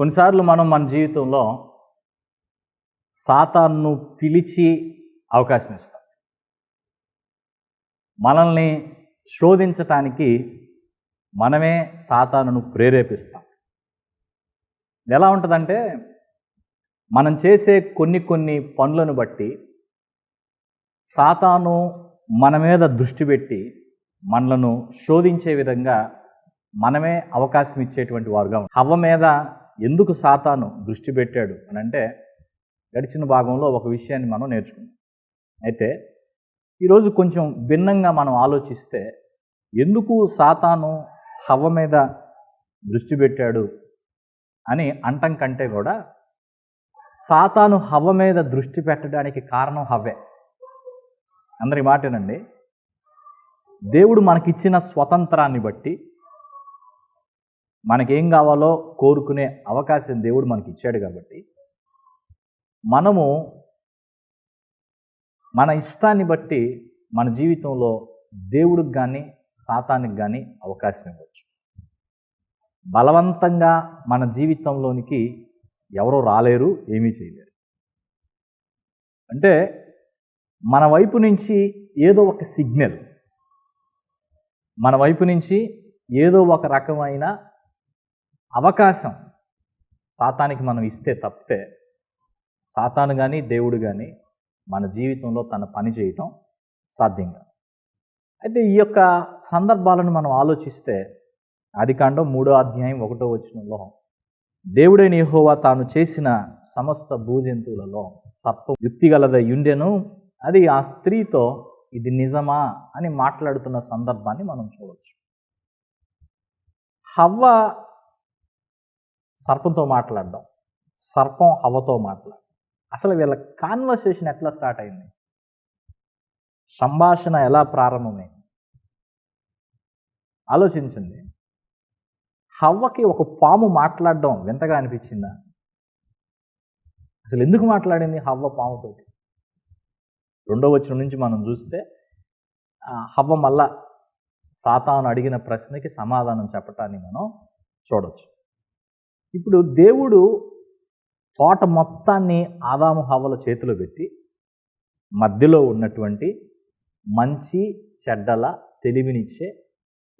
కొన్నిసార్లు మనం మన జీవితంలో సాతాన్ను పిలిచి అవకాశం ఇస్తాం. మనల్ని శోధించటానికి మనమే సాతానును ప్రేరేపిస్తాం. ఎలా ఉంటుందంటే మనం చేసే కొన్ని కొన్ని పనులను బట్టి సాతాను మన మీద దృష్టి పెట్టి మనలను శోధించే విధంగా మనమే అవకాశం ఇచ్చేటువంటి వారుగా హవ్వ మీద ఎందుకు సాతాను దృష్టి పెట్టాడు అని అంటే గడిచిన భాగంలో ఒక విషయాన్ని మనం నేర్చుకున్నాం అయితే ఈరోజు కొంచెం భిన్నంగా మనం ఆలోచిస్తే ఎందుకు సాతాను హవ్వ మీద దృష్టి పెట్టాడు అని అంటం కంటే కూడా సాతాను హవ్వ మీద దృష్టి పెట్టడానికి కారణం హవ్వే. అందరి మాటేనండి. దేవుడు మనకిచ్చిన స్వతంత్రాన్ని బట్టి మనకేం కావాలో కోరుకునే అవకాశం దేవుడు మనకి ఇచ్చాడు కాబట్టి మనము మన ఇష్టాన్ని బట్టి మన జీవితంలో దేవుడికి కానీ సాతానికి కానీ అవకాశం ఇవ్వచ్చు. బలవంతంగా మన జీవితంలోనికి ఎవరో రాలేరు ఏమీ చేయలేరు. అంటే మన వైపు నుంచి ఏదో ఒక సిగ్నల్ మన వైపు నుంచి ఏదో ఒక రకమైన అవకాశం. సాతానికి మనం ఇస్తే తప్పితే సాతాను కానీ దేవుడు కానీ మన జీవితంలో తన పని చేయటం సాధ్యంగా అయితే ఈ యొక్క సందర్భాలను మనం ఆలోచిస్తే ఆదికాండం మూడో అధ్యాయం ఒకటో వచనంలో దేవుడైన యహోవా తాను చేసిన సమస్త భూజంతువులలో సర్పం యుక్తిగలద యుండెను అది ఆ స్త్రీతో ఇది నిజమా? అని మాట్లాడుతున్న సందర్భాన్ని మనం చూడవచ్చు హవ్వ సర్పంతో మాట్లాడడం సర్పం హవ్వతో మాట్లాడడం అసలు వీళ్ళ కాన్వర్సేషన్ ఎట్లా స్టార్ట్ అయింది? సంభాషణ ఎలా ప్రారంభమైంది? ఆలోచించండి. హవ్వకి ఒక పాము మాట్లాడడం వింతగా అనిపించిందా? అసలు ఎందుకు మాట్లాడింది హవ్వ పాముతోటి? రెండో వచ్చిన నుంచి మనం చూస్తే హవ్వ మళ్ళా తాతాను అడిగిన ప్రశ్నకి సమాధానం చెప్పటాన్ని మనం చూడవచ్చు ఇప్పుడు దేవుడు తోట మొత్తాన్ని ఆదాము హవ్వల చేతిలో పెట్టి మధ్యలో ఉన్నటువంటి మంచి చెడ్డల తెలివినిచ్చే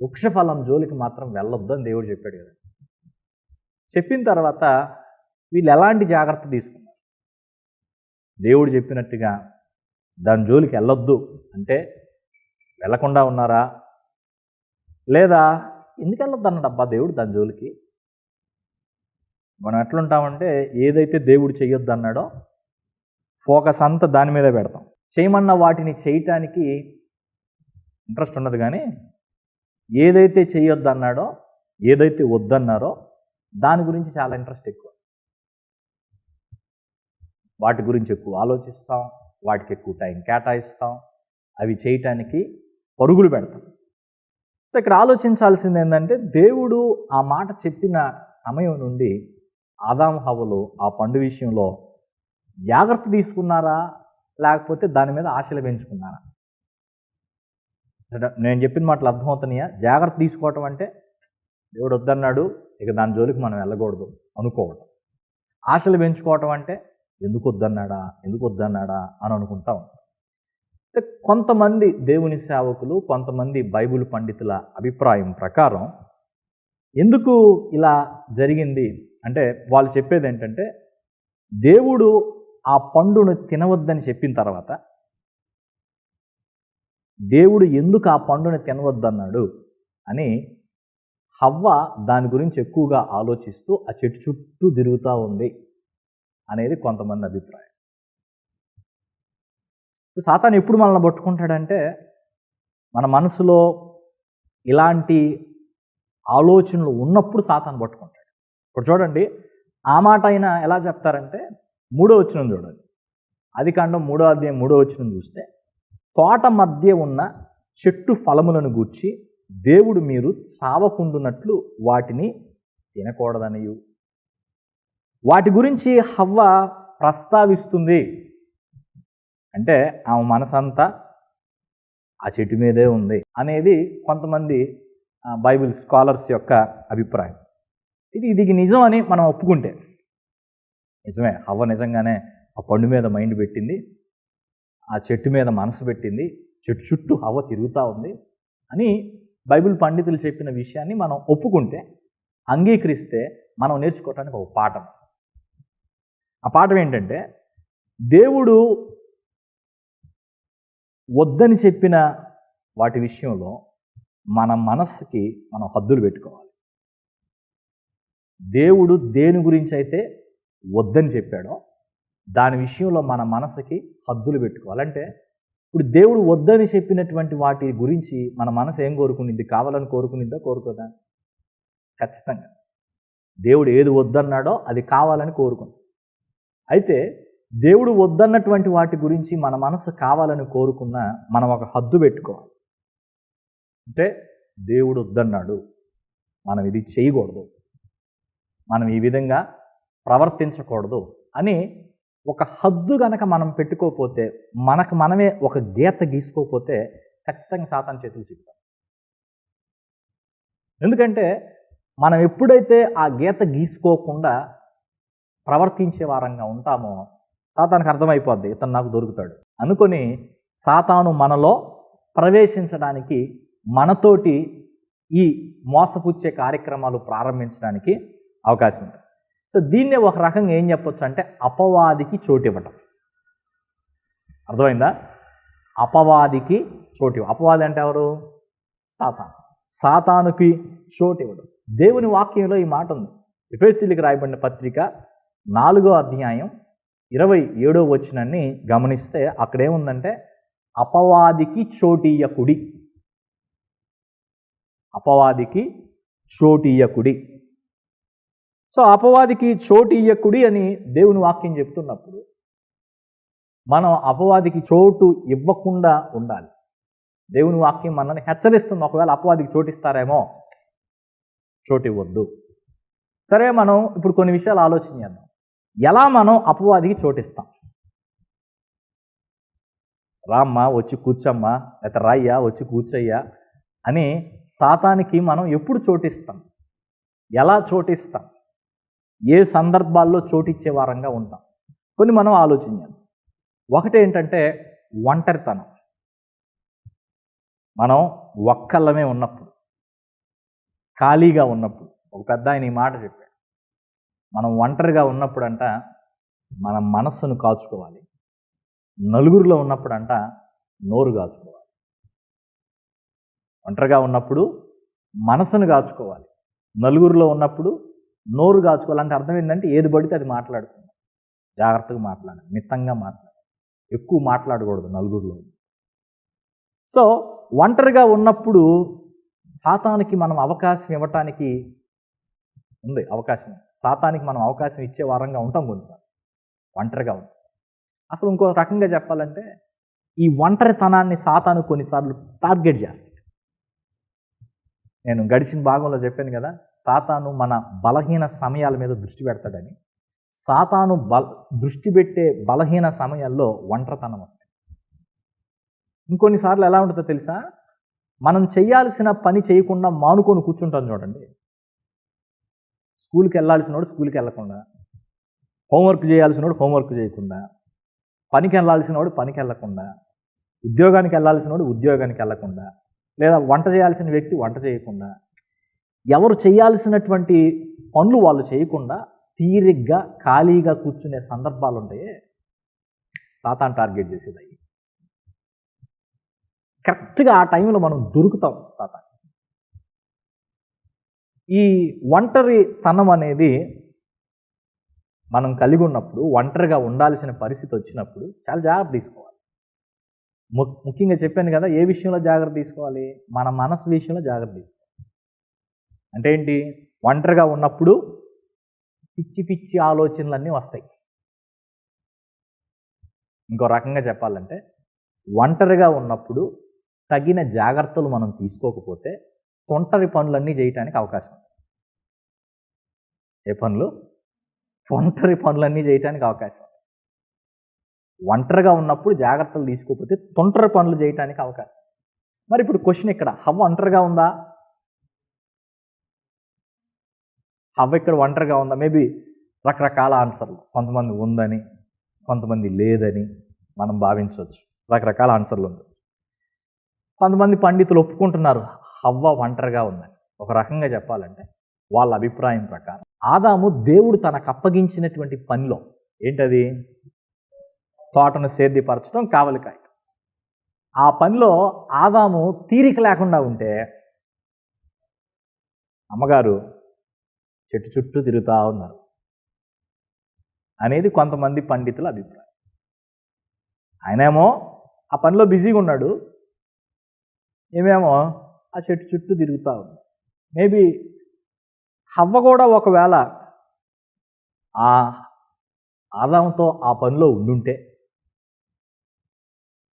వృక్షఫలం జోలికి మాత్రం వెళ్ళొద్దు అని దేవుడు చెప్పాడు కదా. చెప్పిన తర్వాత వీళ్ళు ఎలాంటి జాగ్రత్త తీసుకున్నారు? దేవుడు చెప్పినట్టుగా దాని జోలికి వెళ్ళొద్దు అంటే వెళ్ళకుండా ఉన్నారా? లేదా ఎందుకు వెళ్ళొద్దు అన్నాడు అబ్బా దేవుడు దాని జోలికి? మనం ఎట్లుంటామంటే ఏదైతే దేవుడు చేయొద్దు అన్నాడో ఫోకస్ అంతా దాని మీద పెడతాం. చేయమన్న వాటిని చేయటానికి ఇంట్రెస్ట్ ఉండదు కానీ ఏదైతే చేయొద్దు అన్నాడో ఏదైతే వద్దన్నారో దాని గురించి చాలా ఇంట్రెస్ట్ ఎక్కువ. వాటి గురించి ఎక్కువ ఆలోచిస్తాం వాటికి ఎక్కువ టైం కేటాయిస్తాం అవి చేయటానికి పరుగులు పెడతాం. సో ఇక్కడ ఆలోచించాల్సింది ఏంటంటే దేవుడు ఆ మాట చెప్పిన సమయం నుండి ఆదాం హవ్వలు ఆ పండు విషయంలో జాగ్రత్త తీసుకున్నారా? లేకపోతే దాని మీద ఆశలు పెంచుకున్నారా? నేను చెప్పిన మాటలు అర్థమవుతున్నాయా? జాగ్రత్త తీసుకోవటం అంటే దేవుడు వద్దన్నాడు ఇక దాని జోలికి మనం వెళ్ళకూడదు అనుకోవటం. ఆశలు పెంచుకోవటం అంటే ఎందుకు వద్దన్నాడా? ఎందుకు వద్దన్నాడా? అని అనుకుంటా ఉంటాం. కొంతమంది దేవుని సేవకులు కొంతమంది బైబిల్ పండితుల అభిప్రాయం ప్రకారం ఎందుకు ఇలా జరిగింది? అంటే వాళ్ళు చెప్పేది ఏంటంటే దేవుడు ఆ పండును తినవద్దని చెప్పిన తర్వాత దేవుడు ఎందుకు ఆ పండుని తినవద్దన్నాడు అని హవ్వ దాని గురించి ఎక్కువగా ఆలోచిస్తూ ఆ చెట్టు చుట్టూ తిరుగుతూ ఉంది అనేది కొంతమంది అభిప్రాయం. సాతాను ఎప్పుడు మనల్ని పట్టుకుంటాడంటే మన మనసులో ఇలాంటి ఆలోచనలు ఉన్నప్పుడు సాతాను పట్టుకుంటాడు. ఇప్పుడు చూడండి ఆ మాట అయినా ఎలా చెప్తారంటే మూడో వచ్చిన చూడండి. అది కాండం మూడో అధ్యాయం మూడో వచ్చిన చూస్తే తోట మధ్య ఉన్న చెట్టు ఫలములను గూర్చి దేవుడు మీరు చావకుండునట్లు వాటిని తినకూడదనియు. వాటి గురించి హవ్వ ప్రస్తావిస్తుంది. అంటే ఆమె మనసంతా ఆ చెట్టు మీదే ఉంది అనేది కొంతమంది బైబిల్ స్కాలర్స్ యొక్క అభిప్రాయం. ఇది ఇది నిజం అని మనం ఒప్పుకుంటే. నిజమే హవ్వ నిజంగానే ఆ పండు మీద మైండ్ పెట్టింది ఆ చెట్టు మీద మనసు పెట్టింది చెట్టు చుట్టూ హవ తిరుగుతూ ఉంది అని బైబిల్ పండితులు చెప్పిన విషయాన్ని మనం ఒప్పుకుంటే అంగీకరిస్తే మనం నేర్చుకోవటానికి ఒక పాఠం. ఆ పాఠం ఏంటంటే దేవుడు వద్దని చెప్పిన వాటి విషయంలో మన మనస్సుకి మనం హద్దులు పెట్టుకోవాలి. దేవుడు దేని గురించి అయితే వద్దని చెప్పాడో దాని విషయంలో మన మనసుకి హద్దులు పెట్టుకోవాలంటే ఇప్పుడు దేవుడు వద్దని చెప్పినటువంటి వాటి గురించి మన మనసు ఏం కోరుకునింది? కావాలని కోరుకునిందో? కోరుకోదా? ఖచ్చితంగా. దేవుడు ఏది వద్దన్నాడో అది కావాలని కోరుకుంది. అయితే దేవుడు వద్దన్నటువంటి వాటి గురించి మన మనసు కావాలని కోరుకున్న మనం ఒక హద్దు పెట్టుకోవాలి. అంటే దేవుడు వద్దన్నాడు. మనం ఇది చేయకూడదు. మనం ఈ విధంగా ప్రవర్తించకూడదు అని ఒక హద్దు గనక మనం పెట్టుకోకపోతే మనకు మనమే ఒక గీత గీసుకోకపోతే ఖచ్చితంగా సాతాన్ చేతులు చెప్తాం ఎందుకంటే మనం ఎప్పుడైతే ఆ గీత గీసుకోకుండా ప్రవర్తించే వారంగా ఉంటామో సాతానికి అర్థమైపోద్ది ఇతను నాకు దొరుకుతాడు అనుకొని సాతాను మనలో ప్రవేశించడానికి మనతోటి ఈ మోసపుచ్చే కార్యక్రమాలు ప్రారంభించడానికి అవకాశం ఉంది సో దీన్నే ఒక రకంగా ఏం చెప్పొచ్చు అంటే అపవాదికి చోటు ఇవ్వటం. అర్థమైందా? అపవాదికి చోటు ఇవ్వ అపవాది అంటే ఎవరు? సాతాను. సాతానుకి చోటు ఇవ్వడం దేవుని వాక్యంలో ఈ మాట ఉంది. ఎఫ్ఎస్సీలకు రాయబడిన పత్రిక నాలుగో అధ్యాయం ఇరవై ఏడో వచ్చినన్ని గమనిస్తే అక్కడేముందంటే అపవాదికి చోటీయకుడి అపవాదికి చోటీయకుడి సో అపవాదికి చోటు ఇయ్యకుడి అని దేవుని వాక్యం చెప్తున్నప్పుడు మనం అపవాదికి చోటు ఇవ్వకుండా ఉండాలి. దేవుని వాక్యం మనల్ని హెచ్చరిస్తుంది. ఒకవేళ అపవాదికి చోటు ఇస్తారేమో చోటు ఇవ్వద్దు. సరే మనం ఇప్పుడు కొన్ని విషయాలు ఆలోచన చేద్దాం. ఎలా మనం అపవాదికి చోటిస్తాం రామ్మా వచ్చి కూర్చమ్మా లేకపోతే రాయ్యా వచ్చి కూర్చయ్యా అని సాతానికి మనం ఎప్పుడు చోటిస్తాం ఎలా చోటిస్తాం ఏ సందర్భాల్లో చోటిచ్చే వారంగా ఉంటాం? కొన్ని మనం ఆలోచించాలి ఒకటి ఏంటంటే ఒంటరితనం. మనం ఒక్కళ్ళమే ఉన్నప్పుడు ఖాళీగా ఉన్నప్పుడు ఒక పెద్ద ఆయన ఈ మాట చెప్పాడు. మనం ఒంటరిగా ఉన్నప్పుడంట మన మనస్సును కాచుకోవాలి. నలుగురిలో ఉన్నప్పుడంట నోరు కాచుకోవాలి. ఒంటరిగా ఉన్నప్పుడు మనసును కాచుకోవాలి. నలుగురిలో ఉన్నప్పుడు నోరు కాచుకోవాలంటే అర్థం ఏంటంటే ఏది పడితే అది మాట్లాడుకుందాం జాగ్రత్తగా మాట్లాడాలి. మిత్తంగా మాట్లాడాలి. ఎక్కువ మాట్లాడకూడదు నలుగురిలో. సో ఒంటరిగా ఉన్నప్పుడు సాతానికి మనం అవకాశం ఇవ్వటానికి ఉంది అవకాశం. సాతానికి మనం అవకాశం ఇచ్చే వారంగా ఉంటాం కొన్నిసార్లు. ఒంటరిగా ఉంటాం. అసలు ఇంకో రకంగా చెప్పాలంటే ఈ ఒంటరితనాన్ని సాతాను కొన్నిసార్లు టార్గెట్ చేస్తాడు నేను గడిచిన భాగంలో చెప్పాను కదా సాతాను మన బలహీన సమయాల మీద దృష్టి పెడతాడని. సాతాను బల దృష్టి పెట్టే బలహీన సమయాల్లో ఒంటరితనం వస్తుంది ఇంకొన్నిసార్లు ఎలా ఉంటుందో తెలుసా? మనం చేయాల్సిన పని చేయకుండా మానుకొని కూర్చుంటాం చూడండి. స్కూల్కి వెళ్ళాల్సిన వాడు స్కూల్కి వెళ్ళకుండా హోంవర్క్ చేయాల్సిన వాడు హోంవర్క్ చేయకుండా పనికి వెళ్ళాల్సిన వాడు పనికి వెళ్ళకుండా ఉద్యోగానికి వెళ్ళాల్సిన వాడు ఉద్యోగానికి వెళ్ళకుండా లేదా వంట చేయాల్సిన వ్యక్తి వంట చేయకుండా ఎవరు చేయాల్సినటువంటి పనులు వాళ్ళు చేయకుండా తీరిగ్గా ఖాళీగా కూర్చునే సందర్భాలు ఉంటాయి సాతాన్ టార్గెట్ చేసేది కరెక్ట్గా ఆ టైంలో మనం దొరుకుతాం సాతాన్. ఈ ఒంటరి తనం అనేది మనం కలిగి ఉన్నప్పుడు ఒంటరిగా ఉండాల్సిన పరిస్థితి వచ్చినప్పుడు చాలా జాగ్రత్త తీసుకోవాలి. ము- ముఖ్యంగా చెప్పాను కదా ఏ విషయంలో జాగ్రత్త తీసుకోవాలి? మన మనసు విషయంలో జాగ్రత్త తీసుకోవాలి. అంటే ఏంటి? ఒంటరిగా ఉన్నప్పుడు పిచ్చి పిచ్చి ఆలోచనలన్నీ వస్తాయి. ఇంకో రకంగా చెప్పాలంటే ఒంటరిగా ఉన్నప్పుడు తగిన జాగ్రత్తలు మనం తీసుకోకపోతే తొంటరి పనులన్నీ చేయటానికి అవకాశం. ఏ పనులు? ఒంటరి పనులన్నీ చేయటానికి అవకాశం. ఒంటరిగా ఉన్నప్పుడు జాగ్రత్తలు తీసుకోకపోతే తొంటరి పనులు చేయటానికి అవకాశం. మరి ఇప్పుడు క్వశ్చన్ ఇక్కడ హవ్వ ఒంటరిగా ఉందా? హవ్వ ఇక్కడ ఒంటరిగా ఉందా? మేబీ రకరకాల ఆన్సర్లు కొంతమంది ఉందని కొంతమంది లేదని మనం భావించవచ్చు. రకరకాల ఆన్సర్లు ఉంది కొంతమంది పండితులు ఒప్పుకుంటున్నారు హవ్వ ఒంటరిగా ఉందని. ఒక రకంగా చెప్పాలంటే వాళ్ళ అభిప్రాయం ప్రకారం. ఆదాము దేవుడు తనకు అప్పగించినటువంటి పనిలో ఏంటది? తోటను సేద్యపరచడం కావలికాయ ఆ పనిలో ఆదాము తీరిక లేకుండా ఉంటే అమ్మగారు చెట్టు చుట్టూ తిరుగుతూ ఉన్నారు. అనేది కొంతమంది పండితుల అభిప్రాయం. ఆయనేమో ఆ పనిలో బిజీగా ఉన్నాడు. ఏమేమో ఆ చెట్టు చుట్టూ తిరుగుతూ ఉంది మేబీ హవ్వ కూడా ఒకవేళ ఆ ఆదాంతో ఆ పనిలో ఉండుంటే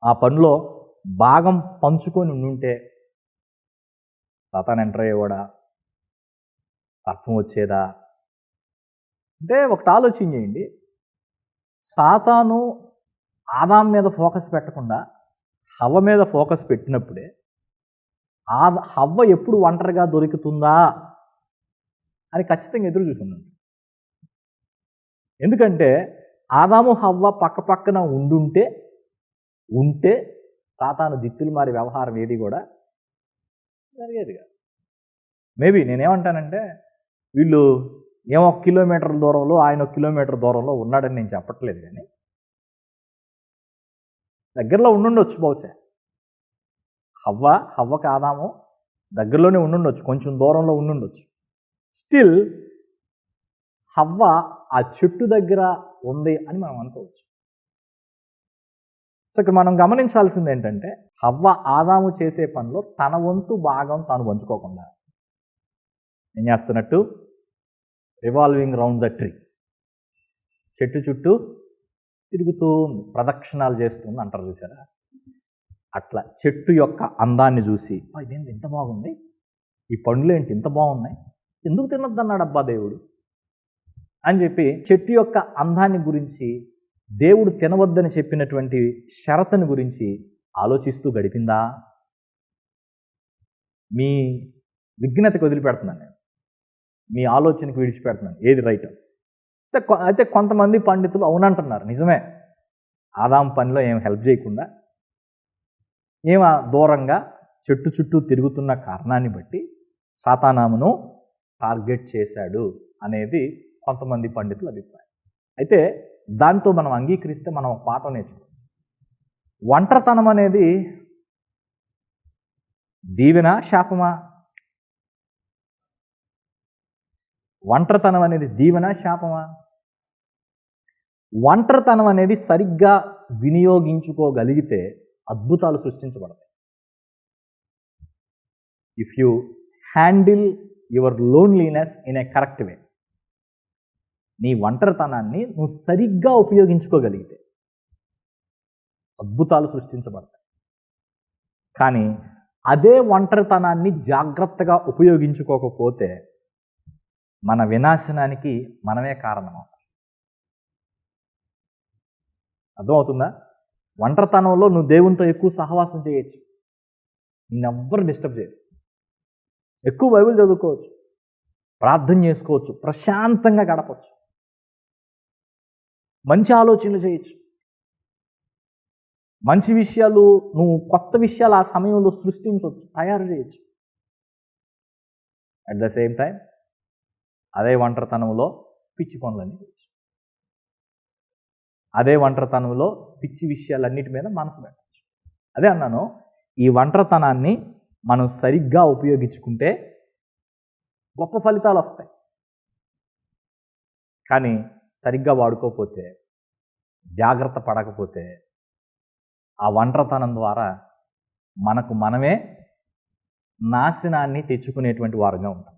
ఆ పనిలో భాగం పంచుకొని ఉండుంటే సతాన్ ఎంటర్ అయ్యేవాడా? అర్థం వచ్చేదా అంటే ఒకటి ఆలోచన చేయండి. సాతాను ఆదాం మీద ఫోకస్ పెట్టకుండా హవ్వ మీద ఫోకస్ పెట్టినప్పుడే ఆ హవ్వ ఎప్పుడు ఒంటరిగా దొరుకుతుందా అని ఖచ్చితంగా ఎదురు చూస్తున్నాను ఎందుకంటే ఆదాము హవ్వ పక్క పక్కన ఉండుంటే ఉంటే సాతాను దిక్కులు మారి వ్యవహారం ఏది కూడా జరిగేది కాదు. మేబీ నేనేమంటానంటే వీళ్ళు ఏమో కిలోమీటర్ దూరంలో ఆయన ఒక కిలోమీటర్ దూరంలో ఉన్నాడని నేను చెప్పట్లేదు కానీ. దగ్గరలో ఉండుండొచ్చు బహుశా. హవ్వ హవ్వకి ఆదాము దగ్గరలోనే ఉండుండొచ్చు కొంచెం దూరంలో ఉండుండొచ్చు. స్టిల్ హవ్వ ఆ చెట్టు దగ్గర ఉంది అని మనం అనుకోవచ్చు. సో ఇక్కడ మనం గమనించాల్సింది ఏంటంటే హవ్వ ఆదాము చేసే పనిలో తన వంతు భాగం తాను పంచుకోకుండా. ఏం చేస్తున్నట్టు? Revolving round the tree. చెట్టు చుట్టూ తిరుగుతూ ప్రదక్షిణాలు చేస్తుంది అంటారు చూసారా? అట్లా చెట్టు యొక్క అందాన్ని చూసి ఇదేంటి ఇంత బాగుంది? ఈ పండ్లు ఏంటి? ఇంత బాగున్నాయి? ఎందుకు తినొద్దన్నాడు అబ్బా దేవుడు? అని చెప్పి చెట్టు యొక్క అందాన్ని గురించి దేవుడు తినవద్దని చెప్పినటువంటి షరతుని గురించి ఆలోచిస్తూ గడిపిందా? మీ విఘ్నతకు వదిలిపెడుతున్నాను నేను. మీ ఆలోచనకి విడిచిపెడుతున్నాను. ఏది రైట్? అయితే అయితే కొంతమంది పండితులు అవునంటున్నారు. నిజమే. ఆదాం పనిలో ఏం హెల్ప్ చేయకుండా ఏమ దూరంగా చెట్టు చుట్టూ తిరుగుతున్న కారణాన్ని బట్టి సాతానామును టార్గెట్ చేశాడు అనేది కొంతమంది పండితుల అభిప్రాయం. అయితే దాంతో మనం అంగీకరిస్తే మనం ఒక పాఠం నేర్చుకోవాలి ఒంటరితనం అనేది దీవెన శాపమా? ఒంటరితనం అనేది దీవెన శాపమా? ఒంటరితనం అనేది సరిగ్గా వినియోగించుకోగలిగితే అద్భుతాలు సృష్టించబడతాయి. If you handle your loneliness in a correct way నీ ఒంటరితనాన్ని నువ్వు సరిగ్గా ఉపయోగించుకోగలిగితే అద్భుతాలు సృష్టించబడతాయి. కానీ అదే ఒంటరితనాన్ని జాగ్రత్తగా ఉపయోగించుకోకపోతే మన వినాశనానికి మనమే కారణం అర్థమవుతుందా? ఒంటరితనంలో నువ్వు దేవునితో ఎక్కువ సహవాసం చేయొచ్చు. నిన్నెవ్వరు డిస్టర్బ్ చేయరు. ఎక్కువ బైబిల్ చదువుకోవచ్చు. ప్రార్థన చేసుకోవచ్చు. ప్రశాంతంగా గడపచ్చు. మంచి ఆలోచనలు చేయొచ్చు. మంచి విషయాలు నువ్వు కొత్త విషయాలు ఆ సమయంలో సృష్టించవచ్చు తయారు చేయొచ్చు. అట్ ద సేమ్ టైం అదే ఒంటరితనంలో పిచ్చి పనులన్నీ చేయొచ్చు. అదే ఒంటరితనంలో పిచ్చి విషయాలన్నిటి మీద మనసు పెట్టచ్చు. అదే అన్నాను ఈ ఒంటరితనాన్ని మనం సరిగ్గా ఉపయోగించుకుంటే గొప్ప ఫలితాలు వస్తాయి. కానీ సరిగ్గా వాడుకోకపోతే జాగ్రత్త పడకపోతే ఆ ఒంటరితనం ద్వారా మనకు మనమే నాశనాన్ని తెచ్చుకునేటువంటి వారంగా ఉంటాం.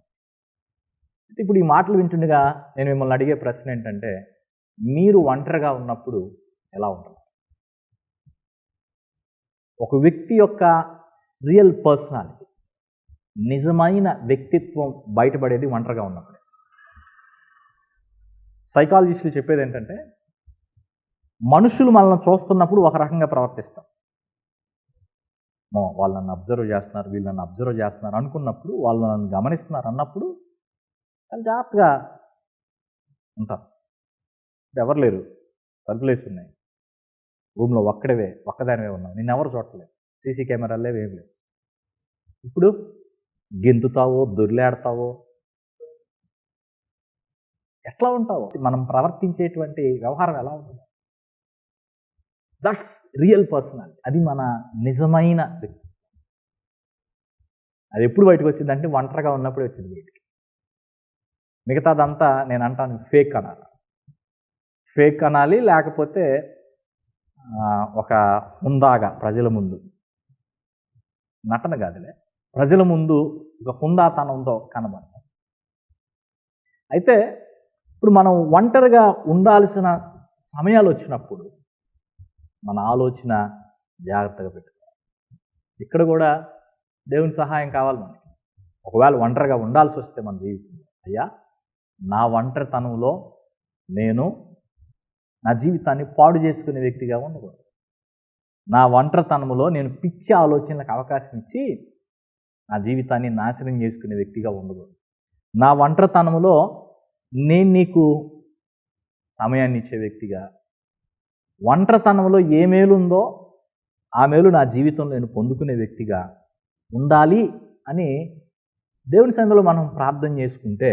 ఇప్పుడు ఈ మాటలు వింటుండగా నేను మిమ్మల్ని అడిగే ప్రశ్న ఏంటంటే మీరు ఒంటరిగా ఉన్నప్పుడు ఎలా ఉంటారు? ఒక వ్యక్తి యొక్క రియల్ పర్సనాలిటీ నిజమైన వ్యక్తిత్వం బయటపడేది ఒంటరిగా ఉన్నప్పుడు. సైకాలజిస్టులు చెప్పేది ఏంటంటే మనుషులు మనల్ని చూస్తున్నప్పుడు ఒక రకంగా ప్రవర్తిస్తాం వాళ్ళు నన్ను అబ్జర్వ్ చేస్తున్నారు వీళ్ళు నన్ను అబ్జర్వ్ చేస్తున్నారు అనుకున్నప్పుడు వాళ్ళు నన్ను గమనిస్తున్నారు అన్నప్పుడు కానీ జాగ్రత్తగా ఉంటాం. ఎవరు లేరు. తలుపులేసి ఉన్నాయి. రూమ్లో ఒక్కడవే ఒక్కదానివే ఉన్నావు నేను ఎవరు చూడలేదు సీసీ కెమెరాలు లేవు ఏం లేవు. ఇప్పుడు గెంతుతావో దొర్లాడతావో ఎట్లా ఉంటావో మనం ప్రవర్తించేటువంటి వ్యవహారం ఎలా ఉంటుంది? దట్స్ రియల్ పర్సనాలిటీ అది మన నిజమైన వ్యక్తి. అది ఎప్పుడు బయటకు వచ్చిందంటే ఒంటరిగా ఉన్నప్పుడే వచ్చింది బయటకు. మిగతాదంతా నేను అంటాను ఫేక్ అనాలి. ఫేక్ అనాలి లేకపోతే ఒక హుందాగా ప్రజల ముందు. నటన కాదులే. ప్రజల ముందు ఒక హుందాతనంతో కనబడతాం. అయితే ఇప్పుడు మనం ఒంటరిగా ఉండాల్సిన సమయాలు వచ్చినప్పుడు మన ఆలోచన జాగ్రత్తగా పెట్టుకోవాలి. ఇక్కడ కూడా దేవుని సహాయం కావాలి మనకి. ఒకవేళ ఒంటరిగా ఉండాల్సి వస్తే మన జీవితంలో. అయ్యా నా ఒంటరితనంలో నేను నా జీవితాన్ని పాడు చేసుకునే వ్యక్తిగా ఉండకూడదు. నా ఒంటరితనంలో నేను పిచ్చి ఆలోచనలకు అవకాశం ఇచ్చి నా జీవితాన్ని నాశనం చేసుకునే వ్యక్తిగా ఉండకూడదు. నా ఒంటరితనంలో నేను నీకు సమయాన్ని ఇచ్చే వ్యక్తిగా ఒంటరితనంలో ఏ మేలుందో ఆ మేలు నా జీవితంలో నేను పొందుకునే వ్యక్తిగా ఉండాలి అని దేవుని సందులో మనం ప్రార్థన చేసుకుంటే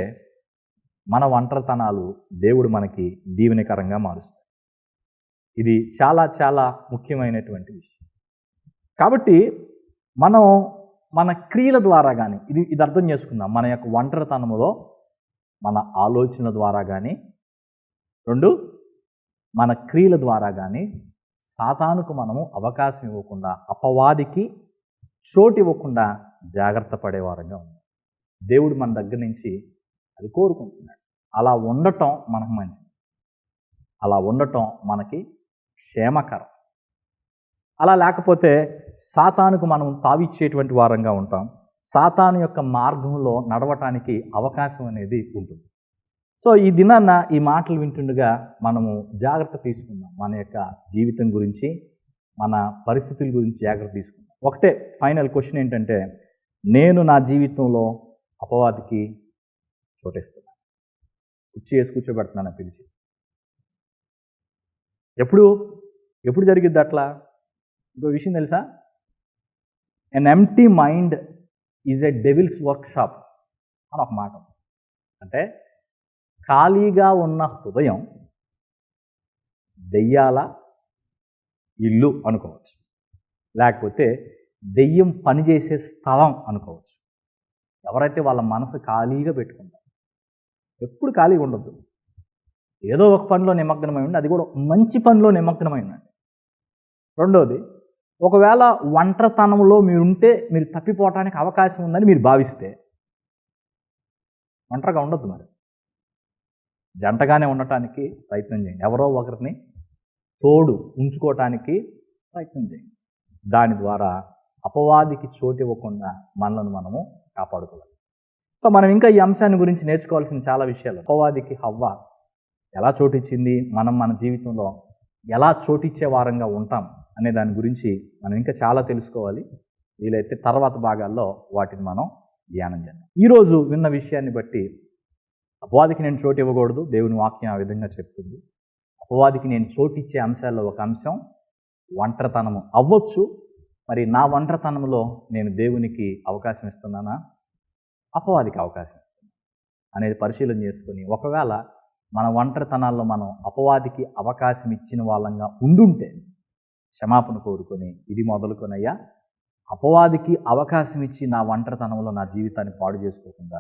మన ఒంటరితనాలు దేవుడు మనకి దీవెనకరంగా మారుస్తాడు ఇది చాలా చాలా ముఖ్యమైనటువంటి విషయం. కాబట్టి మనం మన క్రియల ద్వారా కానీ ఇది ఇది అర్థం చేసుకుందాం. మన యొక్క ఒంటరితనములో మన ఆలోచన ద్వారా కానీ రెండు మన క్రియల ద్వారా కానీ సాతానుకు మనము అవకాశం ఇవ్వకుండా అపవాదికి చోటు ఇవ్వకుండా జాగ్రత్త పడేవారంగా ఉన్నాం. దేవుడు మన దగ్గర నుంచి అది కోరుకుంటున్నాడు. అలా ఉండటం మనకు మంచిది. అలా ఉండటం మనకి క్షేమకరం. అలా లేకపోతే సాతానుకు మనం తావిచ్చేటువంటి వారంగా ఉంటాం. సాతాను యొక్క మార్గంలో నడవటానికి అవకాశం అనేది ఉంటుంది. సో ఈ దినాన్న ఈ మాటలు వింటుండగా మనము జాగ్రత్త తీసుకుందాం. మన యొక్క జీవితం గురించి మన పరిస్థితుల గురించి జాగ్రత్త తీసుకుందాం. ఒకటే ఫైనల్ క్వశ్చన్ ఏంటంటే నేను నా జీవితంలో అపవాదికి చోటిస్తున్నాను కుర్చీ వేసి కూర్చోబెడుతున్నాను పిలిచి. ఎప్పుడు? ఎప్పుడు జరిగిద్ది అట్లా? ఇంకో విషయం తెలుసా? An empty mind is a devil's workshop అని ఒక మాట అంటే ఖాళీగా ఉన్న హృదయం దెయ్యాల ఇల్లు అనుకోవచ్చు. లేకపోతే దెయ్యం పనిచేసే స్థలం అనుకోవచ్చు. ఎవరైతే వాళ్ళ మనసు ఖాళీగా పెట్టుకుంటారు ఎప్పుడు ఖాళీగా ఉండొద్దు. ఏదో ఒక పనిలో నిమగ్నమై ఉండి అది కూడా మంచి పనిలో నిమగ్నమై ఉండండి. రెండోది ఒకవేళ ఒంటరితనంలో మీరుంటే మీరు తప్పిపోవటానికి అవకాశం ఉందని మీరు భావిస్తే ఒంటరిగా ఉండొద్దు మరి. జంటగానే ఉండటానికి ప్రయత్నం చేయండి. ఎవరో ఒకరిని తోడు ఉంచుకోవటానికి ప్రయత్నం చేయండి. దాని ద్వారా అపవాదికి చోటు ఇవ్వకుండా మనలను మనము కాపాడుకోవాలి. సో మనం ఇంకా ఈ అంశాన్ని గురించి నేర్చుకోవాల్సిన చాలా విషయాలు. అపవాదికి హవ్వ ఎలా చోటిచ్చింది? మనం మన జీవితంలో ఎలా చోటిచ్చే వారంగా ఉంటాం అనే దాని గురించి మనం ఇంకా చాలా తెలుసుకోవాలి. వీలైతే తర్వాత భాగాల్లో వాటిని మనం ధ్యానం చేద్దాం. ఈరోజు విన్న విషయాన్ని బట్టి అపవాదికి నేను చోటు ఇవ్వకూడదు దేవుని వాక్యం ఆ విధంగా చెప్తుంది. అపవాదికి నేను చోటిచ్చే అంశాల్లో ఒక అంశం ఒంటరితనము. అవ్వచ్చు మరి నా ఒంటరితనంలో నేను దేవునికి అవకాశం ఇస్తున్నానా? అపవాదికి అవకాశం అనేది పరిశీలన చేసుకొని ఒకవేళ మన ఒంటరితనాల్లో మనం అపవాదికి అవకాశం ఇచ్చిన వాళ్ళంగా ఉండుంటే క్షమాపణ కోరుకొని ఇది మొదలుకొనయ్యా అపవాదికి అవకాశం ఇచ్చి నా ఒంటరితనంలో నా జీవితాన్ని పాడు చేసుకోకుండా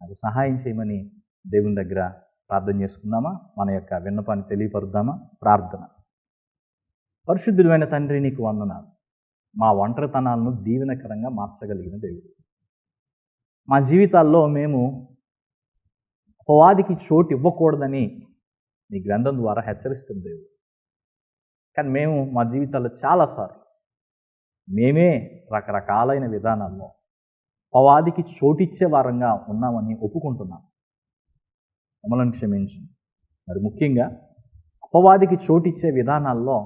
నాకు సహాయం చేయమని దేవుని దగ్గర ప్రార్థన చేసుకుందామా? మన యొక్క విన్నపాన్ని తెలియపరుద్దామా? ప్రార్థన. పరిశుద్ధులమైన తండ్రి నీకు వందనాలు. మా ఒంటరితనాలను దీవెనకరంగా మార్చగలిగిన దేవుడు. మా జీవితాల్లో మేము అపవాదికి చోటు ఇవ్వకూడదని ఈ గ్రంథం ద్వారా హెచ్చరిస్తుంది దేవుడు. కానీ మేము మా జీవితాల్లో చాలాసార్లు మేమే రకరకాలైన విధానాల్లో అపవాదికి చోటిచ్చే వారంగా ఉన్నామని ఒప్పుకుంటున్నాం. మమ్మల్ని క్షమించు మరి ముఖ్యంగా అపవాదికి చోటిచ్చే విధానాల్లో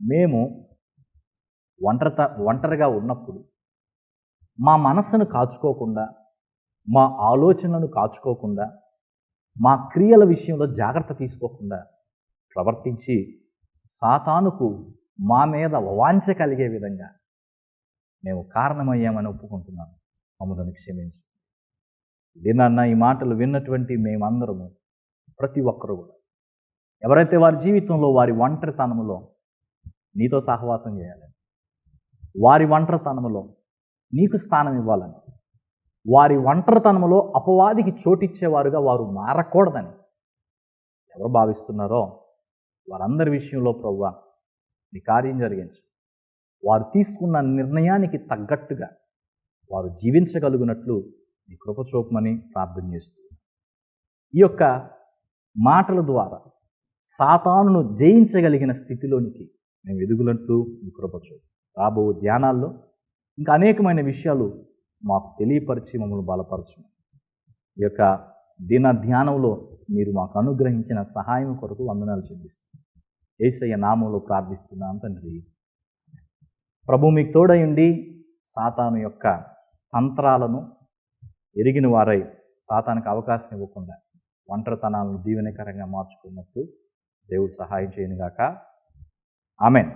మేము ఒంటరిత ఒంటరిగా ఉన్నప్పుడు మా మనస్సును కాచుకోకుండా మా ఆలోచనలను కాచుకోకుండా మా క్రియల విషయంలో జాగ్రత్త తీసుకోకుండా ప్రవర్తించి సాతానుకు మా మీద వాంఛ కలిగే విధంగా మేము కారణమయ్యామని ఒప్పుకుంటున్నాను. మమ్మల్ని క్షమించి. దీనన్న ఈ మాటలు విన్నటువంటి మేమందరము ప్రతి ఒక్కరు కూడా. ఎవరైతే వారి జీవితంలో వారి ఒంటరితనములో నీతో సహవాసం చేయాలి. వారి ఒంటరితనములో నీకు స్థానం ఇవ్వాలని. వారి ఒంటరితనంలో అపవాదికి చోటిచ్చేవారుగా వారు మారకూడదని. ఎవరు భావిస్తున్నారో వారందరి విషయంలో ప్రవ్వా నీ కార్యం జరిగించు. వారు తీసుకున్న నిర్ణయానికి తగ్గట్టుగా వారు జీవించగలుగునట్లు నీ కృప చూపమని ప్రార్థన చేస్తుంది ఈ యొక్క మాటల ద్వారా సాతానును జయించగలిగిన స్థితిలోనికి మేము ఎదుగులంటూ నీ కృప చూపు. రాబో ధ్యానాల్లో ఇంకా అనేకమైన విషయాలు మాకు తెలియపరిచి మమ్మల్ని బలపరచు ఈ యొక్క దిన ధ్యానంలో మీరు మాకు అనుగ్రహించిన సహాయం కొరకు వందనాలు చెల్లిస్తున్నాం. ఏసయ్య నామంలో ప్రార్థిస్తున్నాం తండ్రి. ప్రభు మీకు తోడయుండి సాతాను యొక్క తంత్రాలను ఎరిగిన వారై సాతానికి అవకాశం ఇవ్వకుండా ఒంటరితనాలను దీవెనకరంగా మార్చుకున్నట్టు దేవుడు సహాయం చేయనుగాక. ఆమెన్.